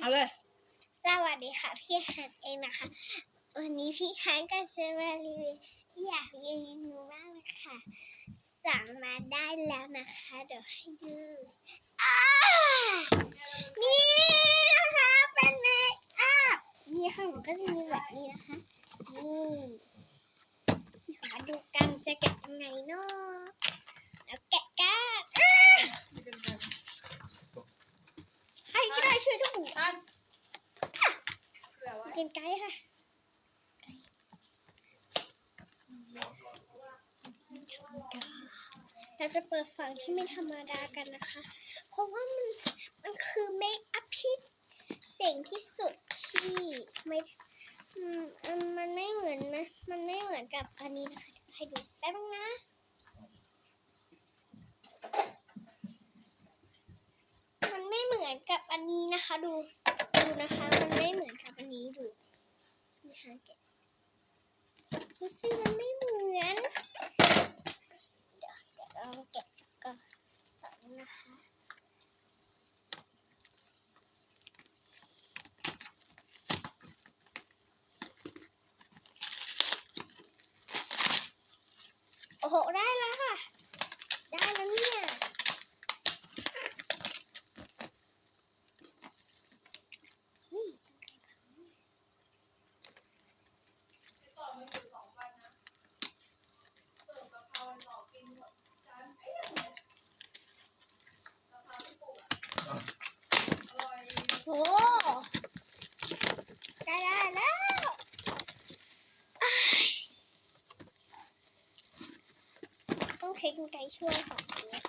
เอาเลย สวัสดีค่ะ พี่ฮันเองนะคะ วันนี้พี่ฮันก็จะมารีวิวที่อยากรีวิวมากเลยค่ะ สั่งมาได้แล้วนะคะ เดี๋ยวให้ดูอ่านี่นะคะเป็นเมคอัพนี่ข้างหลังก็จะมีแบบนี้นะคะ นี่มาดูกันจะแกะยังไงเนาะแล้วแกะกันอ่า ใครก็ได้ช่วยด้วยท่านเหลือไว้กินไก่ค่ะเราจะเปิดฝั่งที่ไม่ธรรมดากันนะคะ เพราะว่ามันมันคือเมคอัพที่เจ๋งที่สุดที่ไม่อืมอืมมันไม่เหมือนนะ มันไม่เหมือนกับอันนี้นะคะเดี๋ยวให้ดูแป๊บนึงนะ มัน ไม่เหมือนกับอันนี้นะคะ ดูดูนะคะ มันไม่เหมือนกับอันนี้ดูนี่ฮะแกะดูสิมันไม่เหมือนเดี๋ยวเดี๋ยวเราแกะก่อนก่อนนะคะโอ้โหได้แล้วเนี่ย นี่ ต่อมาอยู่สองวันนะเสิร์ฟกะเพราต่อกินหมดจานเอ้ยเนี่ยกะเพราที่ปลูกอะอร่อย โอ้ได้ได้แล้วอ้ายต้อง ใช้กรรไกรช่วยค่ะอันเนี้ย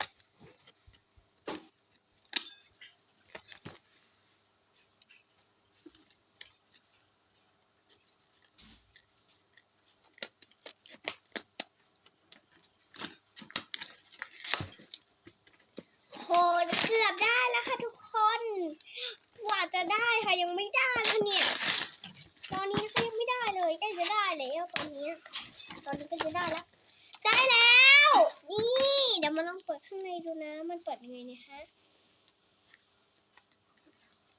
โหเกือบได้แล้วค่ะทุกคน กว่าจะได้ค่ะยังไม่ได้เลยเนี่ย ตอนนี้นะคะยังไม่ได้เลยใกล้จะได้แล้วตอนนี้ ตอนนี้ก็จะได้แล้ว ได้แล้ว นี่ เดี๋ยวมาลองเปิดข้างในดูนะ มันเปิดยังไงเนี่ยฮะ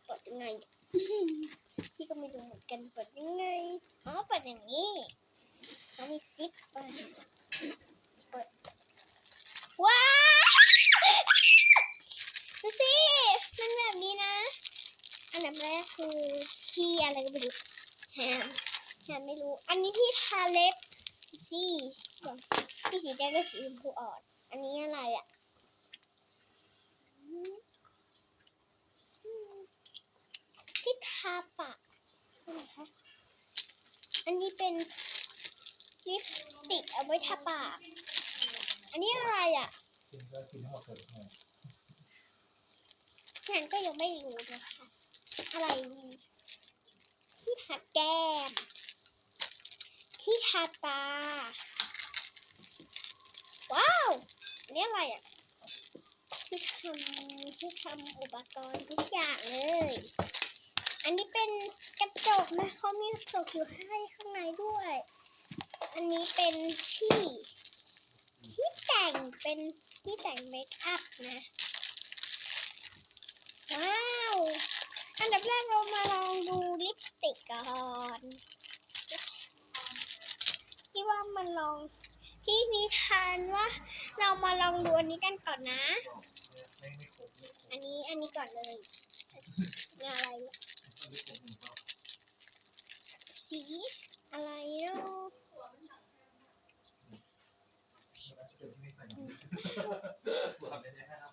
เปิดยังไงเนี่ย พี่ กันเปิดยังไงอ๋อเปิดอย่างนี้เขามีซิปไปเปิดว้าวดูสิมันแบบนี้นะ อันดับแรกคือขี้อะไรก็ไม่รู้แฮมแฮมไม่รู้ อันนี้ที่ทาเล็บจี้ที่สีแดงก็สีชมพูอ่อน อันนี้อะไรอะที่ทาปาก นี่นคะอันนี้เป็นลิปสติกเอาไว้ทาปาก อันนี้อะไรอะฉันก็ยังไม่รู้นะคะ อะไรที่ทาแก้ม ที่ทาตา ว้าว อันนี่อะไรอะที่ทำที่ทำอุปกรณ์ทุกอย่างเลย อันนี้เป็นกระจกนะเขามีกระจกอยู่ให้ข้างในด้วย อันนี้เป็นที่ที่แต่งเป็นที่แต่งเมคอัพนะ ว้าว อันดับแรกเรามาลองดูลิปสติกก่อนพี่ว่ามันลอง พี่มีทานว่า เรามาลองดูอันนี้กันก่อนนะ อันนี้อันนี้ก่อนเลย อะไร อะไม่ครบหนึ่งรอบสีอะไรเนาะแล้วจะเป็นที่ไม่ใส่หนูปวดเลยนะครับ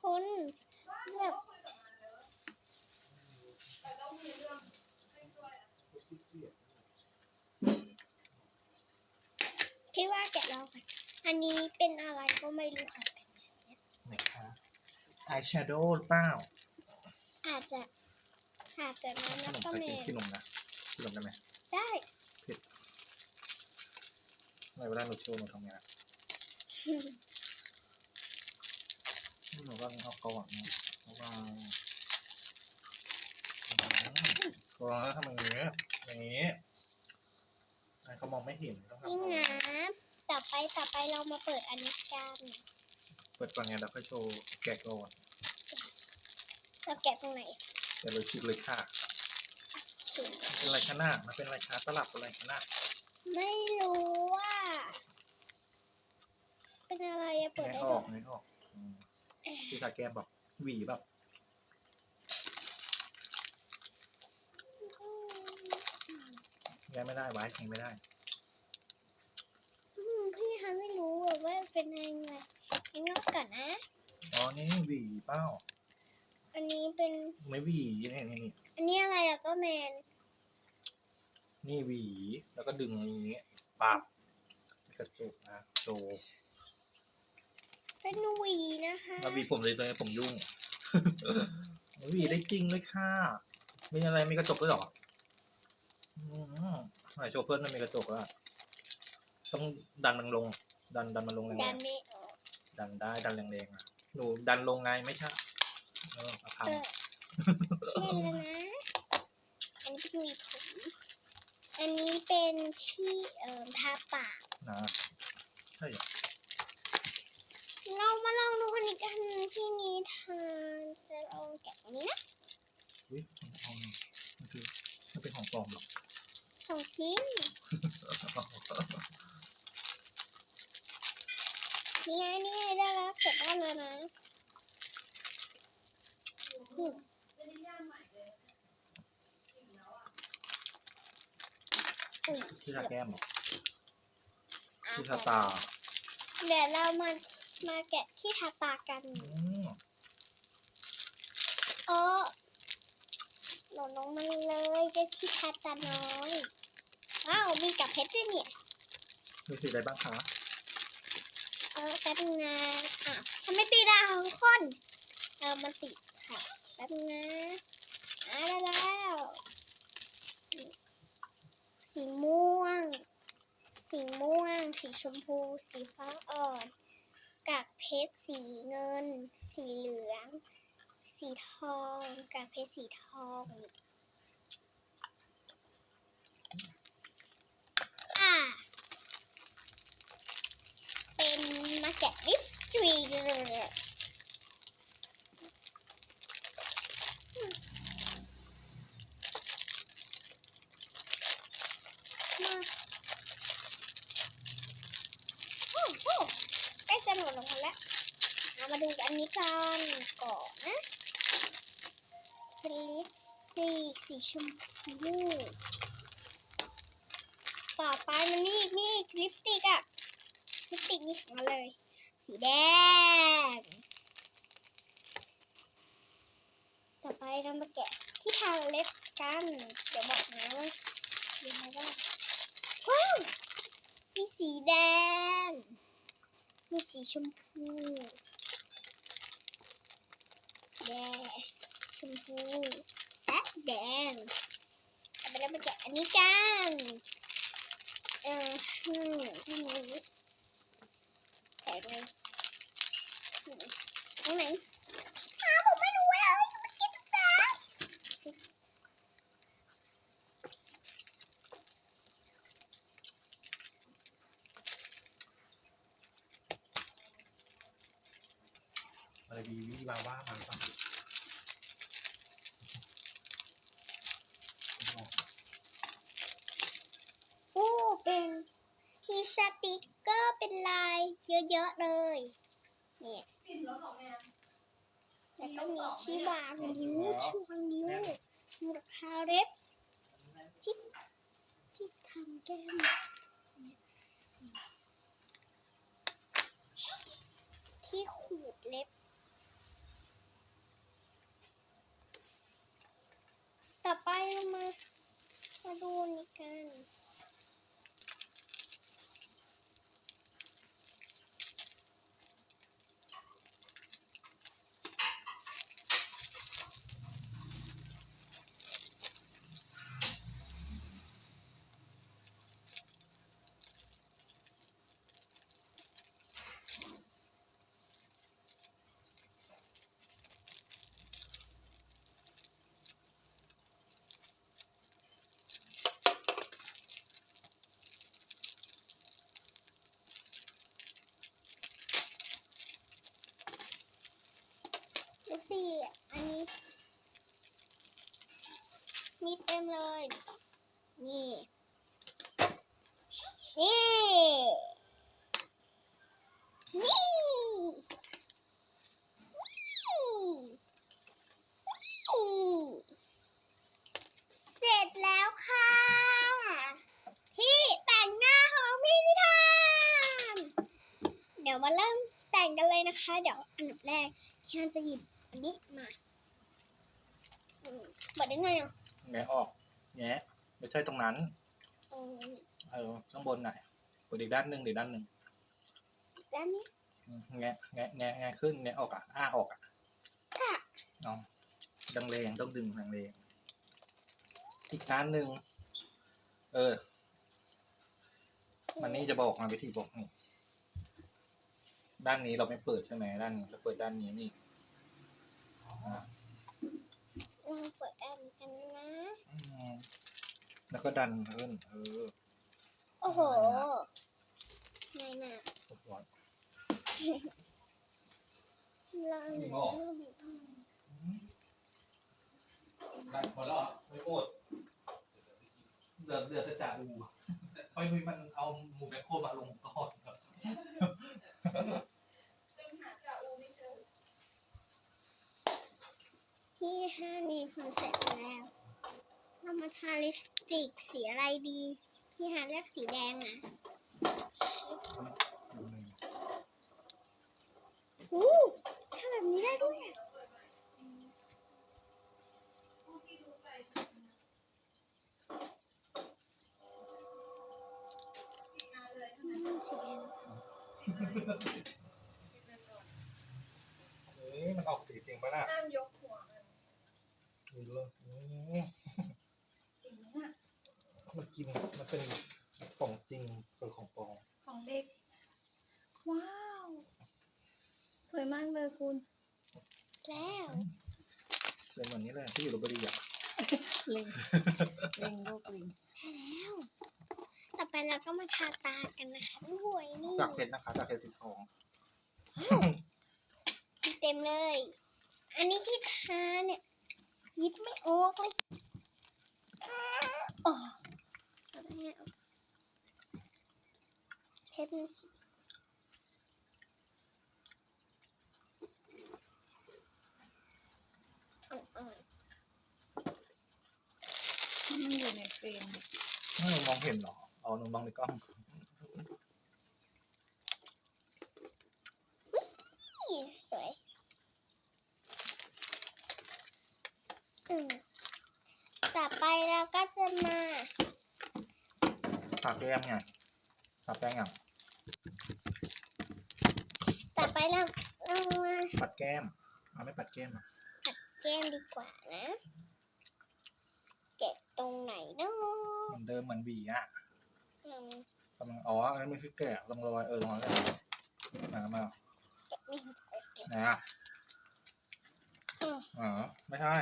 คนแบบแต่ต้องมีเรื่องให้ช่วยอะขี้เกียจพี่ว่าแกะลองก่อนอันนี้เป็นอะไรก็ไม่รู้ค่ะไหนคะอายแชโดว์เปล่า อาจจะอาจจะนะขนะนมก็เคยเมกินขี้นมนะขี้นมได้ไหมได้ในเวลาหนูโชว์หนูทำไงนะหนูก็เอากระหว่างนะกระหว่างกระหว่างแล้วทำอย่างนี้อย่างนี้อันเขามองไม่เห็นต้องทำนี่นะต่อไปต่อไปเรามาเปิดอันนี้กัน เปิดก่อนไงแล้วค่อยโชว์แกะก่อน เราแกะตรงไหนเดี๋ยวเลยชิกเลยค่ะเขียนมันเป็นอะไรคะหน้ามันเป็นอะไรคะตลับอะไรคะหน้าไม่รู้ว่า เป็นอะไรอะเปิดแงะได้อไหอกมแงะออกอืมพี่ตาแกมบอกหวีแบบแงะไม่ได้ไว้แทงไม่ได้ อืมพี่ฮันไม่รู้อะว่าเป็นยังไงงั้นก็ก่อนนะ อ๋อ นี่หวีเป้า อันนี้เป็น ไม่หวีนี่นี่นี่อันนี้อะไรอะก็แมน นี่หวีแล้วก็ดึงอย่างนี้ปากกระจุกนะโจเป็นหวีนะคะมาหวีผมเลยตอนนี้ผมยุ่งหวีได้จริงเลยค่ะ มีอะไรมีกระจกด้วยเหรออืมไหนโชว์เพื่อนมันมีกระจกอะต้องดันมันลง ดันดันมันลงแรดันงไม่ออกๆดันได้ดันแรงๆอะหนูดันลงไงไม่ใช่ เออเอาทเออเล่นแล้วนะ อันนี้เป็นหวีผม อันนี้เป็นที่เอ่อทาปากำนะใช่เหรอเรามาลองดูคนนี้กันที่นิทานจะลองแกะอันนี้นะอุ้ยมันเอาหน่อยมันคือมันเป็นของปลอมเหรอของจริงนี่ไงนี่ไงได้แล้วเสร็จได้แล้วนะ นี่ไม่ได้ย่างใหม่เลยกินแล้วอะอุ้ยที่ทาแก้มเหรออะที่ทาตาเดี๋ยวเรามามาแกะที่ทาตากันอืมเออหล่นลงมาเลยได้ที่ทาตาน้อยว้าวมีกับเพชรด้วยเนี่ยมีสีอะไรบ้างคะเออแป๊บนึงนะอะทำไมตีดาวของคนเออมันติดค่ะ แป๊บนึงนะอะได้แล้ว สีม่วง สีม่วง สีชมพู สีฟ้าอ่อน กากเพชร สีเงิน สีเหลือง สีทอง กากเพชร สีทองอ่าเป็นมาแกะลิปสติกเลยมาโอ้โหใก ล้จะหมดลงมาแล้วเอามาดูอันนี้กันก่อนนะเป็นลิปสติกสีชมพูต่อไปมันมีอีกมีอีกลิปสติกอะลิปสติกนี่มาเลย สีแดง ต่อไปเรามาแกะที่ทาเล็บกัน เดี๋ยวบอกนะว่าสีอะไรบ้างว้าวมีสีแดง มีสีชมพูแดงชมพูและแดงไปแล้วมาแกะอันนี้กันเอออืมอืมแกะไงอืมตรงไหนอ้าวผมไม่รู้เลยมันกินตรงไหน อะไรวีวีวาว่ามาบ้าง อู้เป็นมีสติกเกอร์เป็นลายเยอะๆเลย เนี่ย ปิ่นแล้วของแม่ แล้วก็ มีที่างนิ้วที่วงนิ้วมูลค่าเล็บที่ที่ทำแก้มที่ขูดเล็บ ต่อไปเรามา มาดูนี่กัน นเลยนะคะ เดี๋ยวอันดับแรกพี่ฮันจะหยิบอันนี้มาอืมเปิดได้ไงอะแงะออกแงะไม่ใช่ตรงนั้นอืมเออข้างบนหน่อยกดอีกด้านหนึ่งอีกด้านหนึ่งด้านนี้อืมแงะแงะแงะแงะขึ้นแงะออกอะอ้าออกอะค่ะเอาดังแรงต้องดึงแรงแรงอีกด้านหนึ่งเออ มันนี่จะบอกมาวิธีบอกนี่ ด้านนี้เราไม่เปิดใช่ไหมด้านนี้เราเปิดด้านนี้นี่อ่าเราเปิดด้านนี้กันนะอืมแล้วก็ดันขึ้นเออโอ้โหไงน่ะโอ้โหเรามีหม้อดันพอแล้วเหรอไม่พูดเดือดเดือดจะจ่าอูไอ้ยมันเอาหมูแบคโคมาลงก่อนครับ ซึ่งหาจ่าอูไม่เจอ พี่ห้ามีคอนเซ็ปต์แล้ว เรามาทาลิปสติกสีอะไรดี พี่ฮาเลือกสีแดงนะอู้ทำแบบนี้ได้ด้วยอะพวกที่ดูไปมาเลยทั้งนั้นอืมสีแดงเฮ้ยมันออกสีจริงปะน่ะห้ามยก นดูเลยอืมจริงน่ะมันกินมันเป็นของจริงเป็นของปลอมของเด็ก ว้าว สวยมากเลยคุณ แล้วสวยเหมือนนี้เลยที่อยู่ลบบุรีอะเล็งเล็งลูกลิงได้แล้ว ต่อไปเราก็มาทาตากันนะคะด้วยนี่จากเพชรนะคะจากเพชรสีทองเต็มเลย อันนี้ที่ทาเนี่ย ยิบไม่ออกเลยโอ้เอาไปให้เอาเช็ดมันสิอ่อนมันอยู่ในเฟรม ไม่มองเห็นเหรอ เอาหนูมองในกล้อง ๆนี่สวยอืมต่อไปเราก็จะมา ทา แก้มไงทาแป้งอย่างต่อไปเราเรามาปัดแก้มเอาไม่ปัดแก้มอะปัดแก้มดีกว่านะเก็บตรงไหนเนาะเหมือนเดิมเหมือนบีอะอืมกำลังอ๋ออันนั้นไม่คือแกะลองรอยเออลองรอยเลยมามาเก็บไม่เห็นจะออกเลย ไหนอะอืม อ๋อไม่ใช่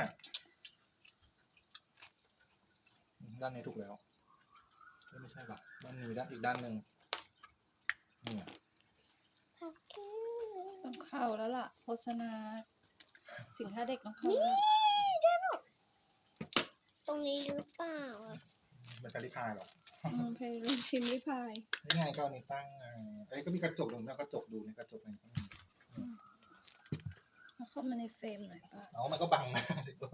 ด้านนี้ถูกแล้วเอ้ย ไม่ใช่ป่ะด้านนี้ด้านอีกด้านหนึ่งนี่อะขอบคุณต้องเข้าแล้วล่ะ โฆษณา สินค้าเด็กต้องเข้านี่แล้วด้วยลูกตรงนี้หรือเปล่าอะมันจะริพายเหรออืมเพลงพิมพ์ริพายนี่ไงก็เอานี่ตั้งไงเอ้ยก็มีกระจกตรงนี้กระจกดูในกระจกในก็มีเอาเข้ามาในเฟรมหน่อยป่ะ เอามันก็บังนะเดี๋ยวก็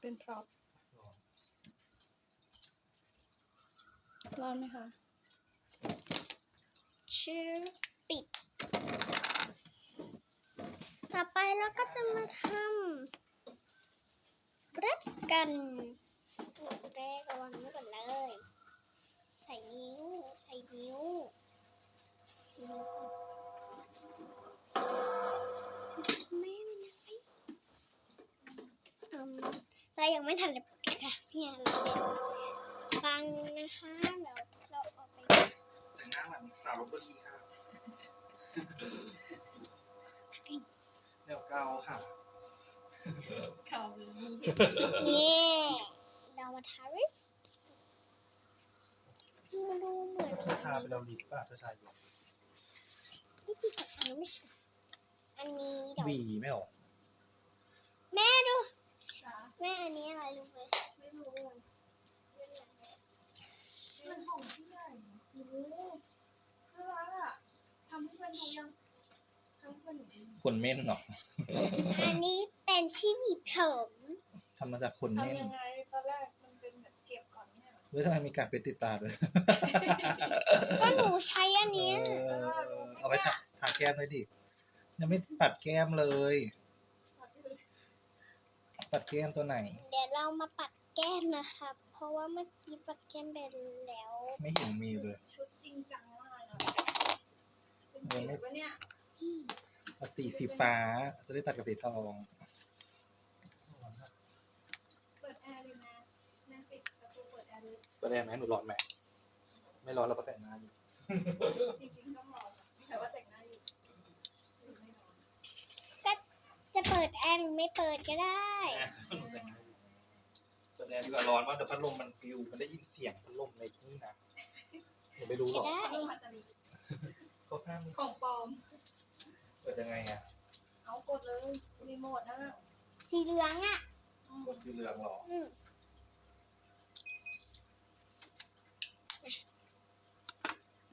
เป็นพร็อพ ร้อนไหมคะชื่อปิด ต่อไปเราก็จะมาทำเล็บกันหนูแรกวังไว้ก่อนเลย ใส่นิ้ว ใส่นิ้วใส่นิ้วก่อนไม่เป็นไรอืมเรายังไม่ทันเลยค่ะพี่อาเราเป็น งนะคะเดี๋ยวเราออกไปแต่งหน้าเหมือนสาวลบบุรีค่ะแนวเกาค่ะเข้านี่ดาวทาริสมันดูเหมือนเธอทาไปแล้วลิปป่ะเธอทาอยู่นี่คือสักอันไม่ใช่อันนี้เดี๋ยวบีไม่หรอแม่ดู แม่อันนี้อะไรรู้ไหม มันของที่ใหนโอ้น่ารักอะทำให้มันดูยังทำให้มันดูยังคนเม่นหรอกอันนี้เป็นที่มีผมทำมาจากขนเม่นทำยังไงตอนแรกมันเป็นแบบเก็บก่อนเนี่ยเฮ้ยทำไมมีกากเป็นติดตาเลยก็หนูใช้อันนี้เออเอาไปทาทแก้มเลยดิยังไม่ปัดแก้มเลย ปัดแก้มตัวไหน เดี๋ยวเรามาปัด แก้มนะคะเพราะว่าเมื่อกี้ปัดแก้มไปแล้ว ไม่เห็นมีเลยชุดจริงจังมากเลยเป็นจิ๋วปะเนี่ยเอาสีสีฟ้า จะได้ตัดกับสีทองเปิดแอร์เลยนะแม่ปิดประตูเปิดแอร์เลยก็ได้ไหมหนูร้อนไหมไม่ร้อนเราก็แต่งหน้าอยู่ จริงๆต้องรอแต่ว่าแต่งหน้าอยู่ไม่รอจะเปิดแอร์หรือไม่เปิดก็ได้ หนูแต่งหน้าอยู่จะ แดงดีกว่าร้อนว่าเดี๋ยวพัดลมมันปิวมันได้ยินเสียงพัดลมในนี่นะหนูไม่รู้หรอกได้พัดลมพัตาลีเขาห้ามของปลอมเปิดยังไงอะเอากดเลยรีโมทนะสีเหลืองอะอืมกดสีเหลืองเหรออืม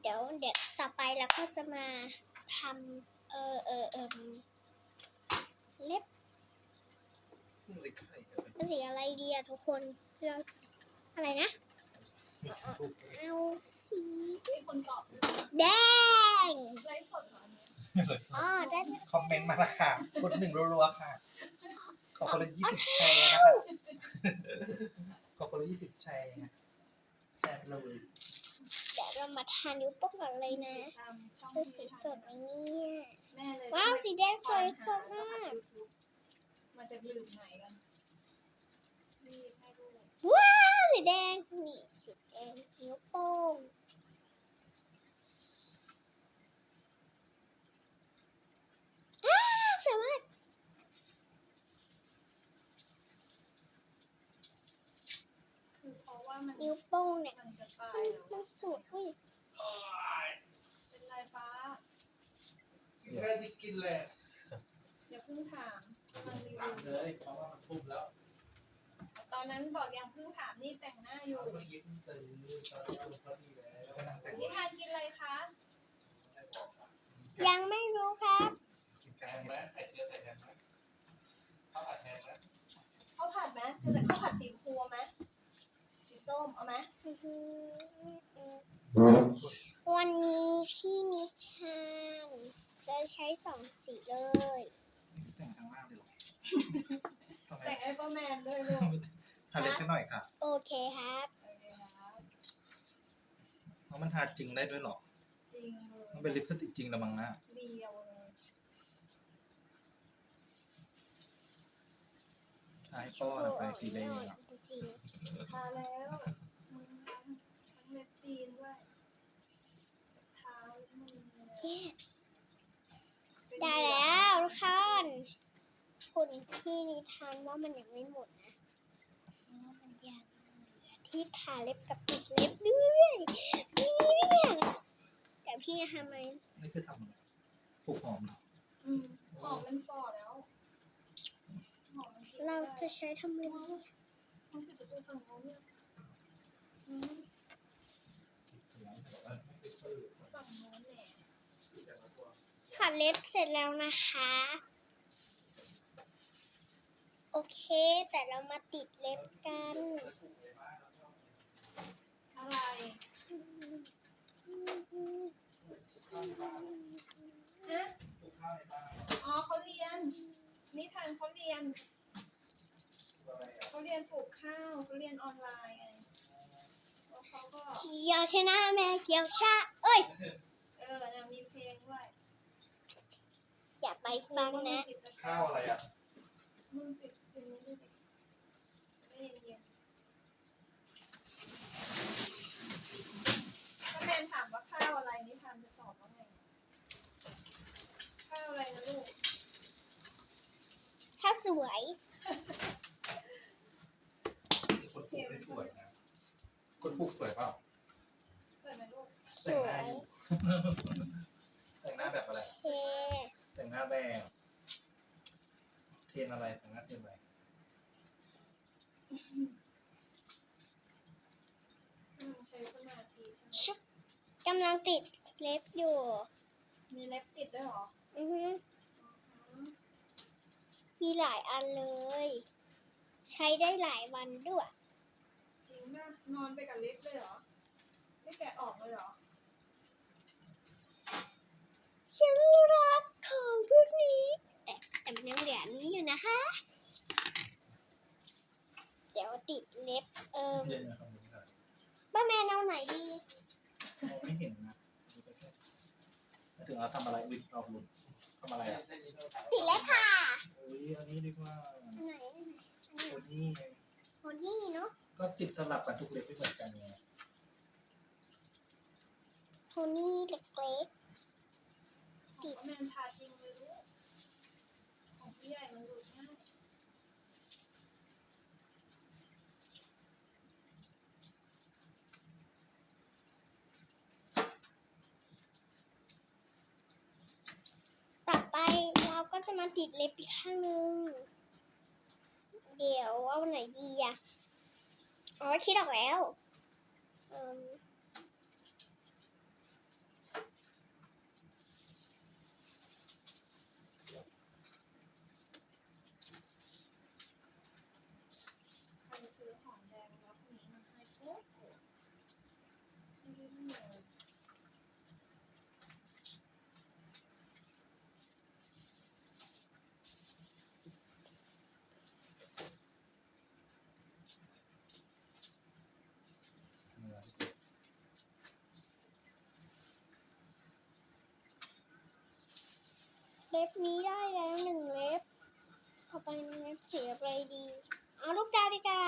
เดี๋ยวเดี๋ยวต่อไปเราก็จะมาทำเออเออเออเล็บขึ้นเลยไข่ เป็นสีอะไรดีอะทุกคนเลือกอะไรนะมีรูปเอาสีมีคนตอบด้วยแดงไลฟ์สดเหรอเนี่ยอ๋อได้แล้วคอมเมนต์มาละค่ะ กดหนึ่งรัวๆค่ะ ขอคนละยี่สิบแชร์นะคะขอคนละยี่สิบแชร์นะแชร์ไปเลยเดี๋ยวเรามาทานิ้วโป้งก่อนเลยนะตามช่องเป็นสีสดไหมเนี่ยแม่เลยว้าว สีแดงสวยสดมากมันจะลืมไหนกันนี่ให้ดู ว้าวสีแดงนี่สีแดงนิ้วโป้งอ้าวสวยมากคือเพราะว่ามันนิ้วโป้งเนี่ยมันจะตายแล้วมันสวยอุ้ยเป็นไรฟ้าแค่ที่กินเลยอย่าเพิ่งถามกำลังรีตัวิดวเลยเพราะว่ามันทุ่มแล้ว ตอนนั้นบอกยังเพิ่งถามนี่แต่งหน้าอยู่เมื่อกี้เพิ่งตื่นตอนนี้พอดีแล้วก็นั่งแต่งนิทานกินอะไรคะ ยังไม่รู้ครับกินแกงไหมไข่เจียวใส่แทนไหมข้าวผัดแทนไหมข้าวผัดไหมจะแต่ข้าวผัดสีชมพูไหมสีส้มเอาไหมวันนี้พี่นิชานจะใช้สองสีเลยแต่งข้างล่างเลย เหรอทำไมแต่งไอเปอร์แมนด้วยลูกทาเล็บให้หน่อยค่ะโอเคครับ โอเคครับเพราะมันทาจริงได้ด้วยเหรอ จริงเลยมันเป็นลิปสติกจริงละมั้งนะ เดียวเลยทาให้ป้อนอะไปสีแดงอะจริงทาแล้วมือทั้งเล็บตีนด้วยเท้ามือๆ yes ได้แล้วทุกคน คุณพี่นิทานว่ามันยังไม่หมดนะเพราะว่ามันยังเหลือที่ทาเล็บกับติดเล็บด้วยนี่เนี่ยแต่พี่จะทำไหมนี่คือทำอะไรปลูกหอมเหรออืมหอมมันฝ่อแล้วหอมมันกินเราได้จะใช้ทำอะไรดีมันคือจะเป็นฝั่งโน้นเนี่ยอืมฝั่งโน้นแหละ ขัดเล็บเสร็จแล้วนะคะ โอเค แต่เรามาติดเล็บกันอะไรฮะอ๋อเขาเรียน นิทานเขาเรียนเขาเรียนปลูกข้าวเขาเรียนออนไลน์ไงแล้วเขาก็ เกี่ยวชนะแม่เกี่ยวชาเอ้ย เออนะมีเพลงด้วยอย่าไปฟังนะ ข้าวอะไรอะ มึงติดเพลงนี้ด้วยดิไม่เย็นๆถ้าแมนถามว่าข้าวอะไรนิทานจะตอบว่าไง ข้าวอะไรนะลูก ถ้าสวย คนปลูกได้สวยนะคนปลูกสวยเปล่าสวยไหมลูก สแต่งวหน้ายอยู่ แต่งหน้าแบบอะไรโอเคแต่งหน้าแบบ เทรนอะไรแต่งหน้าเทรนอะไรอืมใช้สมาธิใช่ไหมชุบกำลังติดเล็บอยู่ มีเล็บติดด้วยเหรออือฮึอืมมีหลายอันเลย ใช้ได้หลายวันด้วย จริงป่ะนอนไปกับเล็บเลยเหรอ ไม่แกะออกเลยเหรอ ฉันรักของพวกนี้ แต่แต่มันยังเหลืออันนี้อยู่นะคะ เดี๋ยวติดเล็บเอิมเย็นนะครับไม่ได้ป้าแมนเอาไหนดี มองไม่เห็นนะดูไปแค่ไม่ถึงเราทำอะไรอุ้ยเราหลุดทำอะไรอะติดเล็บค่ะเอ้ยอันนี้ดีกว่าอันไหนอันไหนอันไหนตัวนี้ไงโพนี่เนาะก็ติดสลับกันทุกเล็บไม่เหมือนกันไงโพนี่เล็กของพ่อแมนทาจริงเลยลูกของพี่ ใหญ่มันหลุดง่ายต่อไปเราก็จะมาติดเล็บอีกข้างหนึง เดี๋ยวเอาไหนดีอะอ๋อคิดออกแล้ว เอิม ใครซื้อหอมแดงแล้วพรุ่งนี้มาให้โอ้โหไม่รู้เลย เล็บนี้ได้แล้วหนึ่งเล็บ ต่อไปเล็บ สีอะไรดีเอาลูกดาวดีกว่า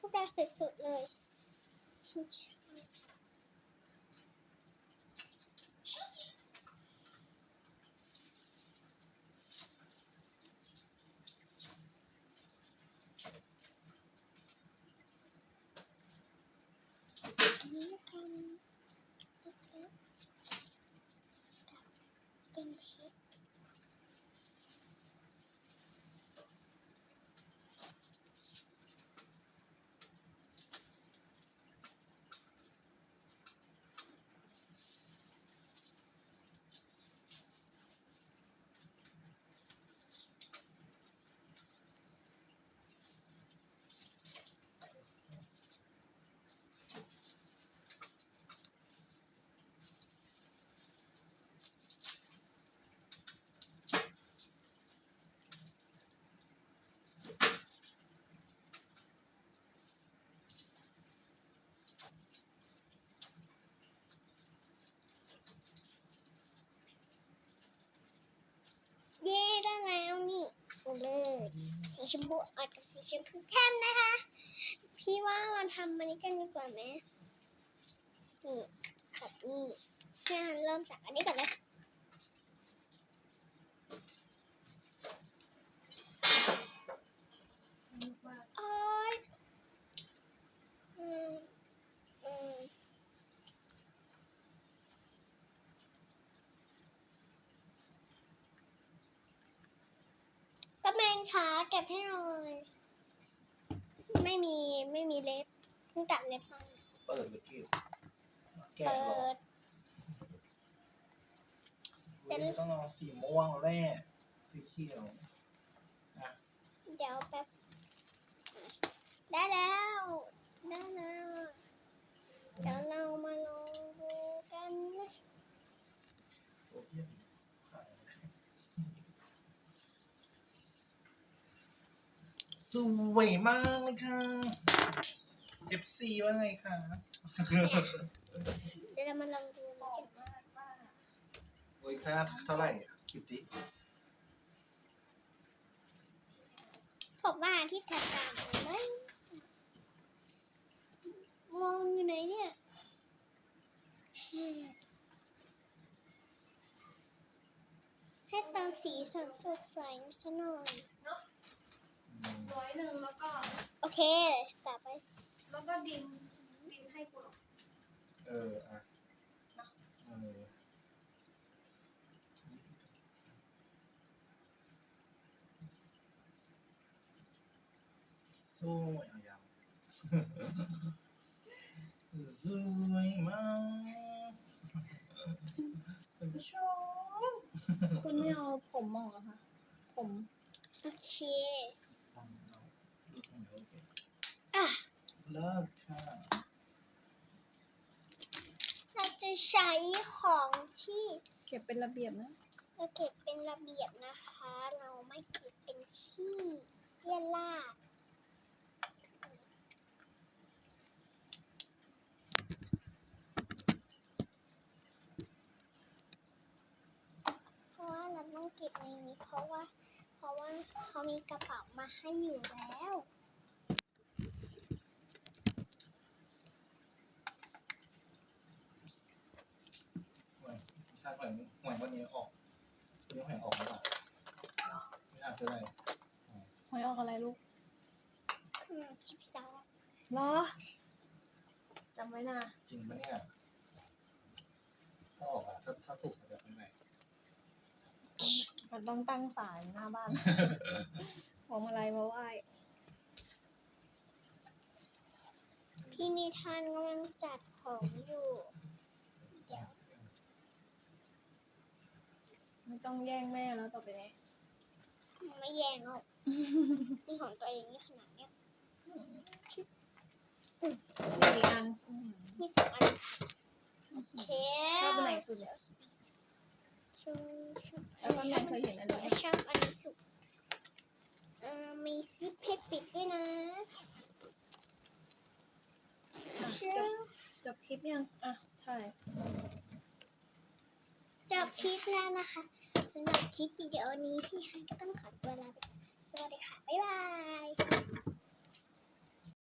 ลูกดาวสวยสุดเลยฉันชอบอันนี้ละกันเล็กๆเป็นเพชร เย้ได้แล้วนี่ เลย สีชมพูอ่อนกับสีชมพูเข้มนะคะ พี่ว่าเราทำมันนี้กันดีกว่าไหมนี่กับนี่พี่ฮันเริ่มจากอันนี้ก่อนเลย สนุกมาก โอ้ยอืมอืมป้าแมน คะเก็บให้หน่อย ไม่มีไม่มีเล็บเพิ่งตัดเล็บมาเปิดเลยกิ้วแกะเปิหรอดวันนี้ต้องเอาสีม่วงแร่สีเขียวอะเดี๋ยวแป๊บได้แล้ว ได้แล้ว เดี๋ยวเรามาลองดูกันนะ โอ้ยขายส วยมากเลยค่ะ FC ว่าไงคะ เดี๋ยวเรามาลองดูหอกันมมากป้าโอ้ยค่าเท่าไหร่คิดดิผมว่าที่แตกต่างกันไหมมองอยู่ไหนเนี่ยให้เติมสีสันสดใสสักหน่อยอืม ร้อยหนึ่งแล้วก็โอเคต่อไปแล้วก็ดินดินให้กูหรอเอออะเออสวยอะยังสวยมากคุณผู้ชมคุณไม่เอาผมออกเหรอคะผม โอเคลองเอา ดูตรงไหนโอเคอะเลิกค่ะเราจะใช้ของที่ เก็บเป็นระเบียบนะ เราเก็บเป็นระเบียบนะคะ เราไม่เก็บเป็นที่เลี่ยราดเพราะว่าเราต้องเก็บในนี้เพราะว่า เพราะว่าเขามีกระเป๋ามาให้อยู่แล้ว หวย ถ้าหวยหวยวันนี้ออกวันนี้หวยออกแล้วเหรอไม่อาจจะได้หอยออกอะไรลูกอืมสิบสองเหรอจำไว้นะจริงปะเนี่ยถ้าออกอะถ้าถ้าถูกจะเป็นไงมันต้องตั้งสายหน้าบ้านของอะไรมาไหว้พี่นิทานกำลังจัดของอยู่ เดี๋ยว ไม่ต้องแย่งแม่แล้วต่อไปนี้ไม่แย่งหรอกนี่ของตัวเองนี่ขนาดเนี้ยอีกอันมีสองอันโอเคชอบอันไหนสุดเนี่ยชอบชอบแล้วก็ยังเคยเห็นอันนี้ชอบอันนี้สุดเออมีซิปให้ปิดด้วยนะอะชื่จอบจบคลิปยังอะถ่าย จบคลิปแล้วนะคะสำหรับคลิปวิดีโอนี้พี่ฮันก็ต้องขอตัวลาไปก่อนสวัสดีค่ะ บ๊ายบาย